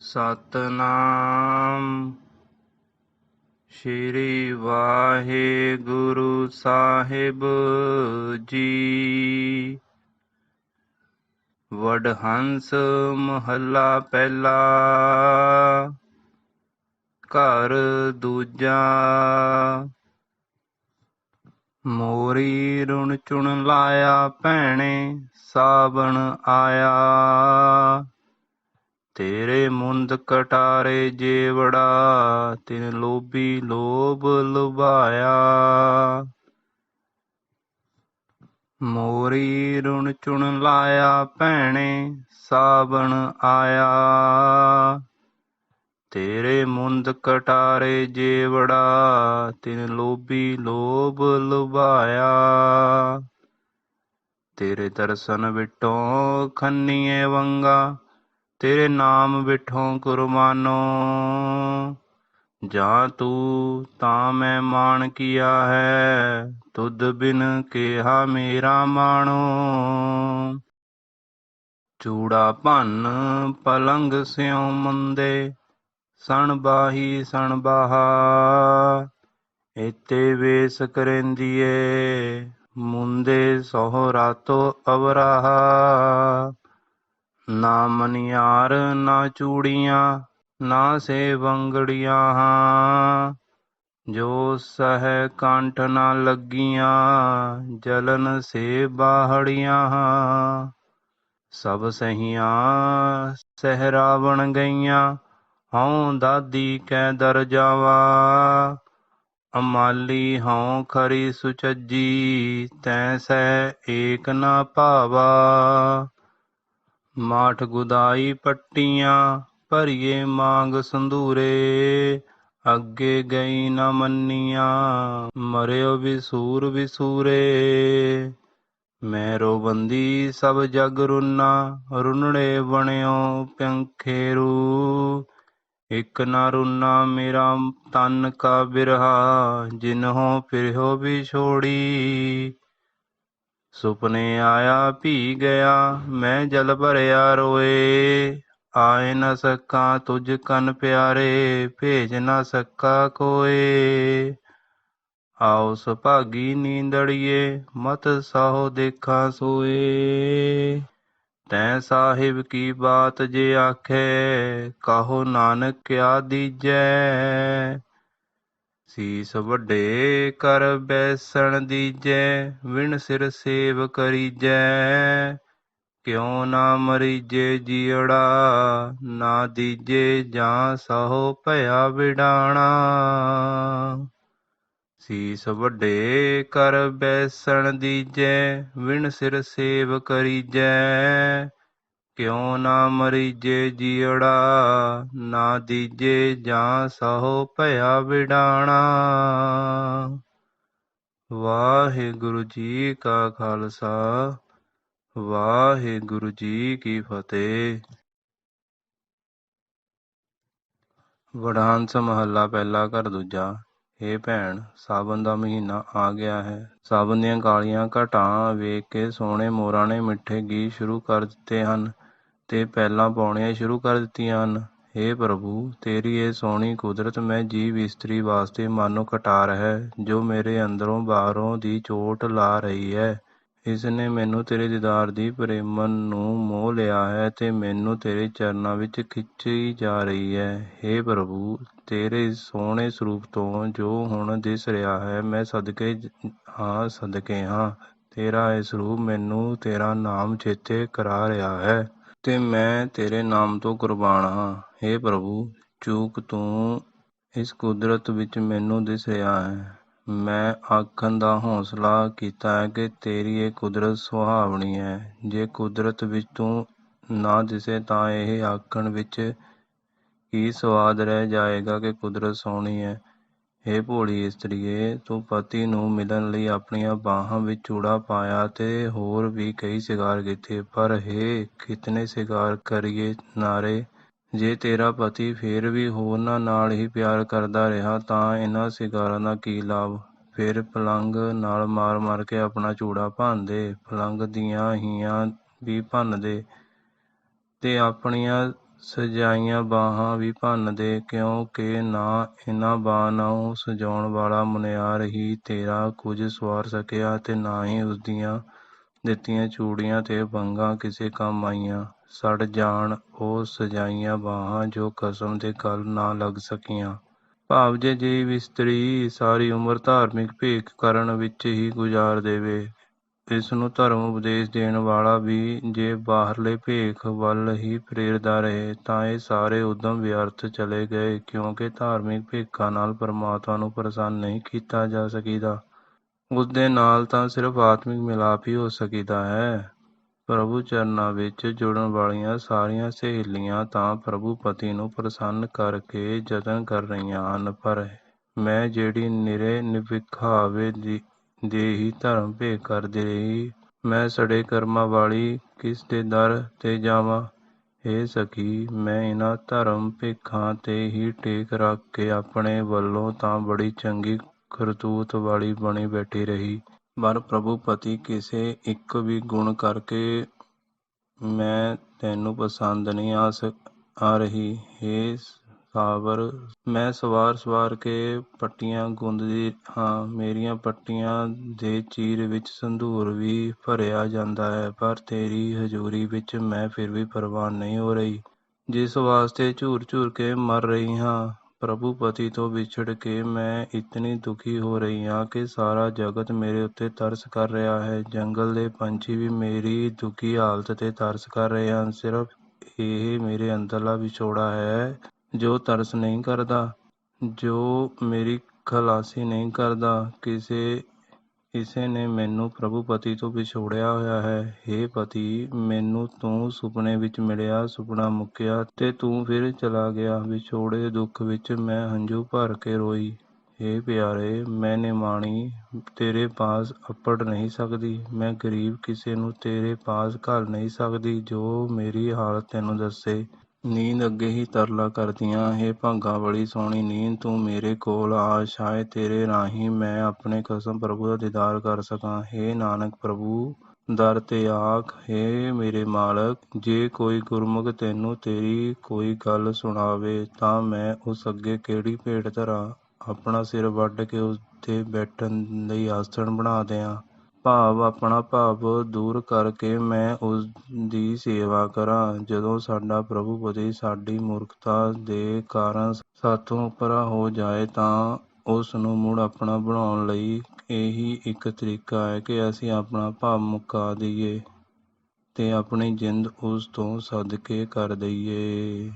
ਸਤਨਾਮ। ਸ਼੍ਰੀ ਵਾਹਿਗੁਰੂ ਸਾਹਿਬ ਜੀ। ਵਡਹੰਸ ਮਹੱਲਾ ਪਹਿਲਾ। ਘਰ ਦੂਜਾ। ਮੋਰੀ ਰੁਣ ਚੁਣ ਲਾਇਆ ਭੈਣੇ ਸਾਵਣ ਆਇਆ। ਤੇਰੇ ਮੁੰਦ ਕਟਾਰੇ ਜੇਵੜਾ ਤਿਨ ਲੋਭੀ ਲੋਭ ਲੁਭਾਇਆ। ਮੋਰੀ ਰੁਣ ਚੁਣ ਲਾਇਆ ਭੈਣੇ ਸਾਵਣ ਆਇਆ। ਤੇਰੇ ਮੁੰਦ ਕਟਾਰੇ ਜੇਵੜਾ ਤਿਨ ਲੋਭੀ ਲੋਭ ਲੁਭਾਇਆ। ਤੇਰੇ ਦਰਸ਼ਨ ਵਿਟੋਂ ਖੰਨੀਏ ਵੰਗਾ ਤੇਰੇ ਨਾਮ ਵਿਠੋਂ ਕੁਰਬਾਨੋ ਜਾਂ ਤੂੰ ਤਾਂ ਮੈਂ ਮਾਣ ਕੀਆ ਹੈ, ਤੁਧ ਬਿਨ ਕਿਹਾ ਮੇਰਾ ਮਾਣੋ। ਚੂੜਾ ਭੰਨ ਪਲੰਗ ਸਿਉ ਮੰਦੇ, ਸਣ ਬਾਹੀ ਸਣ ਬਾਹਾ। ਇਤੇ ਵੇਸ ਕਰੇਂਦੀਏ, ਮੁੰਦੇ ਸੋਹ ਰਾਤੋ ਅਵਰਾਹਾ। ਨਾ ਮਨਿਆਰ, ਨਾ ਚੂੜੀਆਂ, ਨਾ ਸੇ ਵੰਗੜੀਆਂ ਹਾਂ। ਜੋ ਸਹਿ ਕੰਠ ਨਾ ਲੱਗੀਆਂ, ਜਲਨ ਸੇ ਬਾਹੜੀਆਂ ਹਾਂ। ਸਭ ਸਹੀਆਂ ਸਹਿਰਾਵਣ ਗਈਆਂ, ਹਉ ਦਾਦੀ ਕੈ ਦਰ ਜਾਵਾ ਅਮਾਲੀ ਹਉ ਖਰੀ ਸੁਚੱਜੀ, ਤੈ ਸਹਿ ਏਕ ਨਾ ਭਾਵਾ। ਮਾਠ ਗੁਦਾਈ ਪੱਟੀਆਂ, ਭਰੀਏ ਮਾਂਗ ਸੰਧੂਰੇ। ਅੱਗੇ ਗਈ ਨ ਮੰਨੀਆਂ, ਮਰਿਓ ਵੀ ਵਿਸੂਰ ਵਿਸੂਰੇ। ਮੈਰੋ ਬੰਦੀ ਸਭ ਜਗ ਰੁਨਾ, ਰੁਨੜੇ ਬਣਿਓ ਪੰਖੇਰੂ। ਇਕ ਨਾ ਰੁਨਾ ਮੇਰਾ ਤਨ ਕਾ ਬਿਰਹਾ ਜਿਨਹੋ ਫਿਰਹੋ ਵਿਛੋੜੀ। ਸੁਪਨੇ ਆਇਆ ਭੀ ਗਿਆ, ਮੈਂ ਜਲ ਭਰਿਆ ਰੋਏ। ਆਏ ਨਾ ਸਕਾਂ ਤੁਝ ਕਨ ਪਿਆਰੇ, ਭੇਜ ਨਾ ਸਕਾ ਕੋਏ। ਆਓ ਸੁਭਾਗੀ ਨੀਂਦੜੀਏ, ਮਤ ਸਾਹੋ ਦੇਖਾਂ ਸੋਏ। ਤੈ ਸਾਹਿਬ ਕੀ ਬਾਤ ਜੇ ਆਖੇ, ਕਹੋ ਨਾਨਕ ਕਿਆ ਦੀਜੈ। ਸੀਸ ਵੱਡੇ ਕਰ ਬੈਸਣ ਦੀਜੈ, ਵਿਣ ਸਿਰ ਸੇਵ ਕਰੀਜੈ। ਕਿਉ ਨਾ ਮਰੀਜੇ ਜੀੜਾ ਨਾ ਦੀਜੇ ਜਾਂ ਸਹੋ ਭਇਆ ਵਿਡਾਣਾ। ਸੀਸ ਵੱਡੇ ਕਰ ਬੈਸਣ ਦੀਜੈ, ਵਿਣ ਸਿਰ ਸੇਵ ਕਰੀਜੈ। ਕਿਉ ਨਾ ਮਰੀਜੇ ਜੀਅੜਾ ਨਾ ਦੀਜੇ ਜਾਂ ਸਹੋ ਭਇਆ ਵਿਡਾਣਾ। ਵਾਹਿਗੁਰੂ ਜੀ ਕਾ ਖਾਲਸਾ, ਵਾਹਿਗੁਰੂ ਜੀ ਕੀ ਫਤਿਹ। ਵਡਾਂਸ ਮਹੱਲਾ ਪਹਿਲਾ ਘਰ ਦੂਜਾ। ਹੇ ਭੈਣ ਸਾਵਨ ਦਾ ਮਹੀਨਾ ਆ ਗਿਆ ਹੈ। ਸਾਵਨ ਦੀਆਂ ਕਾਲੀਆਂ ਘਟਾਂ ਵੇਖ ਕੇ ਸੋਹਣੇ ਮੋਰਾਂ ਨੇ ਮਿੱਠੇ ਗੀਤ ਸ਼ੁਰੂ ਕਰ ਦਿੱਤੇ ਹਨ। ਤੇ ਪਹਿਲਾਂ ਪਾਉਣੀਆਂ ਸ਼ੁਰੂ ਕਰ ਦਿੱਤੀਆਂ ਹਨ। ਹੇ ਪ੍ਰਭੂ, ਤੇਰੀ ਇਹ ਸੋਹਣੀ ਕੁਦਰਤ ਮੈਂ ਜੀਵ ਇਸਤਰੀ ਵਾਸਤੇ ਮਾਨੋ ਕਟਾਰ ਹੈ, ਜੋ ਮੇਰੇ ਅੰਦਰੋਂ ਬਾਹਰੋਂ ਦੀ ਚੋਟ ਲਾ ਰਹੀ ਹੈ। ਇਸ ਨੇ ਮੈਨੂੰ ਤੇਰੇ ਦੀਦਾਰ ਦੀ ਪ੍ਰੇਮਨ ਨੂੰ ਮੋਹ ਲਿਆ ਹੈ ਤੇ ਮੈਨੂੰ ਤੇਰੇ ਚਰਨਾਂ ਵਿੱਚ ਖਿੱਚੀ ਜਾ ਰਹੀ ਹੈ। ਹੇ ਪ੍ਰਭੂ, ਤੇਰੇ ਸੋਹਣੇ ਸਰੂਪ ਤੋਂ ਜੋ ਹੁਣ ਦਿਸ ਰਿਹਾ ਹੈ, ਮੈਂ ਸਦਕੇ ਹਾਂ ਸਦਕੇ ਹਾਂ। ਤੇਰਾ ਇਹ ਸਰੂਪ ਮੈਨੂੰ ਤੇਰਾ ਨਾਮ ਚੇਤੇ ਕਰਾ ਰਿਹਾ ਹੈ। ਤੇ ਮੈਂ ਤੇਰੇ ਨਾਮ ਤੋਂ ਕੁਰਬਾਨ ਹਾਂ। ਹੇ ਪ੍ਰਭੂ, ਚੂਕ ਤੂੰ ਇਸ ਕੁਦਰਤ ਵਿੱਚ ਮੈਨੂੰ ਦਿਸ ਰਿਹਾ ਹੈ। ਮੈਂ ਆਖਣ ਦਾ ਹੌਸਲਾ ਕੀਤਾ ਹੈ ਕਿ ਤੇਰੀ ਇਹ ਕੁਦਰਤ ਸੁਹਾਵਣੀ ਹੈ। ਜੇ ਕੁਦਰਤ ਵਿੱਚ ਤੂੰ ਨਾ ਦਿਸੇ ਤਾਂ ਇਹ ਆਖਣ ਵਿੱਚ ਕੀ ਸਵਾਦ ਰਹਿ ਜਾਏਗਾ ਕਿ ਕੁਦਰਤ ਸੋਹਣੀ ਹੈ। हे ਭੋਲੀ ਇਸਤਰੀਏ, ਤੂੰ ਪਤੀ ਨੂੰ ਮਿਲਣ ਲਈ ਆਪਣੀਆਂ ਬਾਹਾਂ ਵਿੱਚ ਚੂੜਾ ਪਾਇਆ ਤੇ ਹੋਰ ਵੀ ਕਈ ਸ਼ਿੰਗਾਰ ਕੀਤੇ ਪਰ हे ਕਿਤਨੇ ਸ਼ਿੰਗਾਰ ਕਰੀਏ ਨਾਰੇ? ਜੇ ਤੇਰਾ ਪਤੀ ਫੇਰ ਵੀ ਹੋਰਨਾਂ ਨਾਲ ਹੀ ਪਿਆਰ ਕਰਦਾ ਰਿਹਾ, ਤਾਂ ਇਹਨਾਂ ਸ਼ਿੰਗਾਰਾਂ ਦਾ ਕੀ ਲਾਭ? ਫਿਰ ਪਲੰਗ ਨਾਲ ਮਾਰ ਮਾਰ ਕੇ ਆਪਣਾ ਚੂੜਾ ਭੰਨਦੇ ਪਲੰਗ ਦੀਆਂ ਹੀਆਂ ਵੀ ਭੰਨਦੇ ਤੇ ਆਪਣੀਆਂ ਸਜਾਈਆਂ ਬਾਹਾਂ ਵੀ ਭੰਨ ਦੇ, ਕਿਉਂਕਿ ਨਾ ਇਹਨਾਂ ਬਾਹਾਂ ਨੂੰ ਸਜਾਉਣ ਵਾਲਾ ਮੁਨਿਆਰ ਹੀ ਤੇਰਾ ਕੁਝ ਸਵਾਰ ਸਕਿਆ ਅਤੇ ਨਾ ਹੀ ਉਸਦੀਆਂ ਦਿੱਤੀਆਂ ਚੂੜੀਆਂ ਤੇ ਵੰਗਾਂ ਕਿਸੇ ਕੰਮ ਆਈਆਂ। ਸੜ ਜਾਣ ਉਹ ਸਜਾਈਆਂ ਬਾਹਾਂ ਜੋ ਕਸਮ ਦੇ ਗਲ ਨਾ ਲੱਗ ਸਕੀਆਂ। ਭਾਵ ਜੇ ਜੀਵ ਇਸਤਰੀ ਸਾਰੀ ਉਮਰ ਧਾਰਮਿਕ ਭੇਖ ਕਰਨ ਵਿੱਚ ਹੀ ਗੁਜ਼ਾਰ ਦੇਵੇ। ਇਸ ਨੂੰ ਧਰਮ ਉਪਦੇਸ਼ ਦੇਣ ਵਾਲਾ ਵੀ ਜੇ ਬਾਹਰਲੇ ਭੇਖ ਵੱਲ ਹੀ ਪ੍ਰੇਰਦਾ ਰਹੇ, ਤਾਂ ਇਹ ਸਾਰੇ ਉਦਮ ਵਿਅਰਥ ਚਲੇ ਗਏ, ਕਿਉਂਕਿ ਧਾਰਮਿਕ ਭੇਖਾਂ ਨਾਲ ਪਰਮਾਤਮਾ ਨੂੰ ਪ੍ਰਸੰਨ ਨਹੀਂ ਕੀਤਾ ਜਾ ਸਕੀਦਾ। ਉਸ ਦੇ ਨਾਲ ਤਾਂ ਸਿਰਫ ਆਤਮਿਕ ਮਿਲਾਪ ਹੀ ਹੋ ਸਕੀਦਾ ਹੈ। ਪ੍ਰਭੂ ਚਰਨਾਂ ਵਿੱਚ ਜੁੜਨ ਵਾਲੀਆਂ ਸਾਰੀਆਂ ਸਹੇਲੀਆਂ ਤਾਂ ਪ੍ਰਭੂ ਪਤੀ ਨੂੰ ਪ੍ਰਸੰਨ ਕਰਕੇ ਯਤਨ ਕਰ ਰਹੀਆਂ ਹਨ, ਪਰ ਮੈਂ ਜਿਹੜੀ ਨਿਰੇ ਨਿਵਿਖਾਵੇ ਦੀ ਦੇ ਹੀ ਧਰਮ ਭੇਖ ਕਰਦੀ ਰਹੀ। ਮੈਂ ਸੜੇ ਕਰਮਾਂ ਵਾਲੀ ਕਿਸ ਦੇ ਦਰ ਤੇ ਜਾਵਾਂ? ਏ ਸਖੀ, ਮੈਂ ਇਹਨਾਂ ਧਰਮ ਭੇਖਾਂ ਤੇ ਹੀ ਟੇਕ ਰੱਖ ਕੇ ਆਪਣੇ ਵੱਲੋਂ ਤਾਂ ਬੜੀ ਚੰਗੀ ਕਰਤੂਤ ਵਾਲੀ ਬਣੀ ਬੈਠੀ ਰਹੀ। ਪਰ ਪ੍ਰਭੂ ਪਤੀ ਕਿਸੇ ਇੱਕ ਵੀ ਗੁਣ ਕਰਕੇ ਮੈਂ ਤੈਨੂੰ ਪਸੰਦ ਨਹੀਂ ਆ ਸਕ ਆ ਰਹੀ। ਏ ਸਾਵਰ ਮੈਂ ਸਵਾਰ ਸਵਾਰ ਕੇ ਪੱਟੀਆਂ ਗੁੰਦਦੀ, ਹਾਂ, ਮੇਰੀਆਂ ਪੱਟੀਆਂ ਦੇ ਚੀਰ ਵਿੱਚ ਸੰਧੂਰ ਵੀ ਭਰਿਆ ਜਾਂਦਾ ਹੈ, ਪਰ ਤੇਰੀ ਹਜ਼ੂਰੀ ਵਿੱਚ ਮੈਂ ਫਿਰ ਵੀ ਪ੍ਰਵਾਨ ਨਹੀਂ ਹੋ ਰਹੀ। ਜਿਸ ਵਾਸਤੇ ਝੂਰ ਝੂਰ ਕੇ ਮਰ ਰਹੀ ਹਾਂ, ਪ੍ਰਭੂ ਪਤੀ ਤੋਂ ਵਿਛੜ ਕੇ ਮੈਂ ਇਤਨੀ ਦੁਖੀ ਹੋ ਰਹੀ ਹਾਂ ਕਿ ਸਾਰਾ ਜਗਤ ਮੇਰੇ ਉੱਤੇ ਤਰਸ ਕਰ ਰਿਹਾ ਹੈ। ਜੰਗਲ ਦੇ ਪੰਛੀ ਵੀ ਮੇਰੀ ਦੁਖੀ ਹਾਲਤ ਤੇ ਤਰਸ ਕਰ ਰਹੇ ਹਨ। ਸਿਰਫ ਇਹ ਮੇਰੇ ਅੰਦਰਲਾ ਵਿਛੋੜਾ ਹੈ ਜੋ ਤਰਸ ਨਹੀਂ ਕਰਦਾ, ਜੋ ਮੇਰੀ ਖਲਾਸੀ ਨਹੀਂ ਕਰਦਾ, ਕਿਸੇ ਕਿਸੇ ਨੇ ਮੈਨੂੰ ਪ੍ਰਭੂ ਪਤੀ ਤੋਂ ਵਿਛੋੜਿਆ ਹੋਇਆ ਹੈ। हे ਪਤੀ, ਮੈਨੂੰ ਤੂੰ ਸੁਪਨੇ ਵਿੱਚ ਮਿਲਿਆ, ਸੁਪਨਾ ਮੁੱਕਿਆ ਤੇ ਤੂੰ ਫਿਰ ਚਲਾ ਗਿਆ। ਵਿਛੋੜੇ ਦੁੱਖ ਵਿੱਚ ਮੈਂ ਹੰਝੂ ਭਰ ਕੇ ਰੋਈ। हे ਪਿਆਰੇ, ਮੈਂ ਨਿਮਾਣੀ, ਤੇਰੇ ਪਾਸ ਅਪੜ ਨਹੀਂ ਸਕਦੀ। ਮੈਂ ਗਰੀਬ ਕਿਸੇ ਨੂੰ ਤੇਰੇ ਪਾਸ ਘੱਲ ਨਹੀਂ ਸਕਦੀ, ਜੋ ਮੇਰੀ ਹਾਲਤ ਤੈਨੂੰ ਦੱਸੇ। ਨੀਂਦ ਅੱਗੇ ਹੀ ਤਰਲਾ ਕਰਦੀਆਂ, ਹੈ ਭਾਗਾਂ ਵਾਲੀ ਸੋਹਣੀ ਨੀਂਦ, ਤੂੰ ਮੇਰੇ ਕੋਲ ਆ ਸ਼ਾਇਦ ਤੇਰੇ ਰਾਹੀਂ ਮੈਂ ਆਪਣੇ ਕਸਮ ਪ੍ਰਭੂ ਦਾ ਦੀਦਾਰ ਕਰ ਸਕਾਂ। ਹੇ ਨਾਨਕ ਪ੍ਰਭੂ, ਦਰ ਤੇ ਆਖ, ਹੇ ਮੇਰੇ ਮਾਲਕ, ਜੇ ਕੋਈ ਗੁਰਮੁਖ ਤੈਨੂੰ ਤੇਰੀ ਕੋਈ ਗੱਲ ਸੁਣਾਵੇ, ਤਾਂ ਮੈਂ ਉਸ ਅੱਗੇ ਕਿਹੜੀ ਭੇਟ ਧਰਾਂ? ਆਪਣਾ ਸਿਰ ਵੱਢ ਕੇ ਉਸ ਤੇ ਬੈਠਣ ਲਈ ਆਸਣ ਬਣਾ ਦਿਆਂ। ਭਾਵ ਆਪਣਾ ਭਾਵ ਦੂਰ ਕਰਕੇ ਮੈਂ ਉਸ ਦੀ ਸੇਵਾ ਕਰਾਂ। ਜਦੋਂ ਸਾਡਾ ਪ੍ਰਭੂਪਤੀ ਸਾਡੀ ਮੂਰਖਤਾ ਦੇ ਕਾਰਨ ਸਾਥੋਂ ਪਰਾ ਹੋ ਜਾਏ ਤਾਂ ਉਸ ਨੂੰ ਮੁੜ ਆਪਣਾ ਬਣਾਉਣ ਲਈ ਇਹੀ ਇੱਕ ਤਰੀਕਾ ਹੈ ਕਿ ਅਸੀਂ ਆਪਣਾ ਭਾਵ ਮੁਕਾ ਦਈਏ ਤੇ ਆਪਣੀ ਜਿੰਦ ਉਸ ਤੋਂ ਸਦਕੇ ਕਰ ਦਈਏ।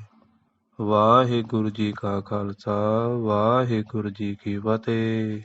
ਵਾਹਿਗੁਰੂ ਜੀ ਕਾ ਖਾਲਸਾ, ਵਾਹਿਗੁਰੂ ਜੀ ਕੀ ਫਤਿਹ।